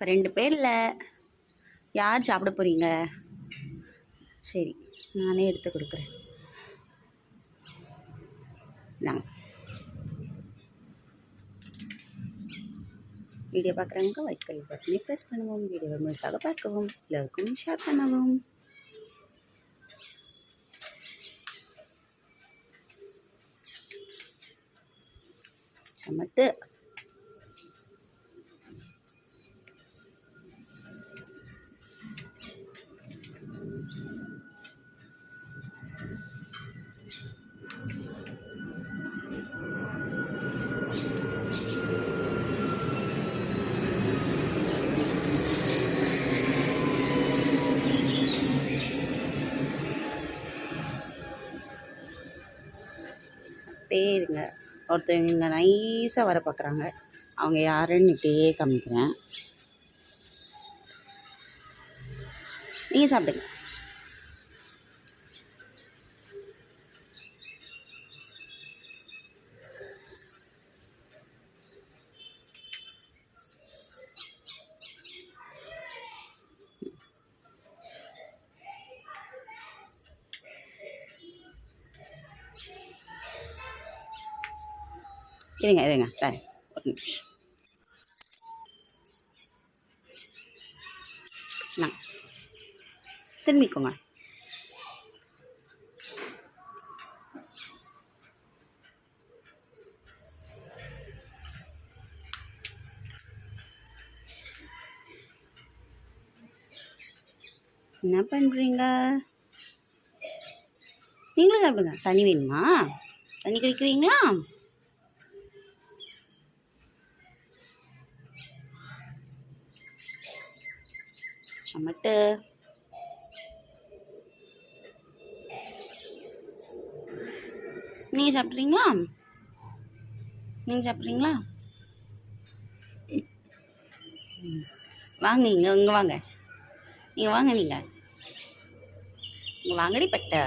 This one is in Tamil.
இப்போ ரெண்டு பேரில் யார் சாப்பிட போகிறீங்க சரி நானே எடுத்து கொடுக்குறேன். நாங்கள் வீடியோ பார்க்குறவங்க ஒயிட் கலர் பட்டனை ப்ரெஸ் பண்ணுவோம். வீடியோ முழுசாக பார்க்கவும் எல்லோருக்கும் ஷேர் பண்ணவும். சமத்து. பேருங்க ஒருத்தவங்க இங்கே நைஸாக வர பார்க்குறாங்க. அவங்க யாருன்னு இப்படியே காமிக்கிறேன். நீங்கள் சாப்பிடுங்க. இருங்க இருங்க தரேன் ஒரு நிமிஷம் நான் திரும்பிக்கோங்க என்ன பண்ணுறீங்க நீங்களும் சாப்பிடுங்க தண்ணி வேணுமா தண்ணி குடிக்கிறீங்களா சமட்டு. நீங்கள் சாப்பிட்றீங்களா? நீங்கள் சாப்பிட்றீங்களா? வாங்க இங்கே இங்கே வாங்க. நீங்கள் வாங்க நீங்கள் இங்கே வாங்கடி பட்டை.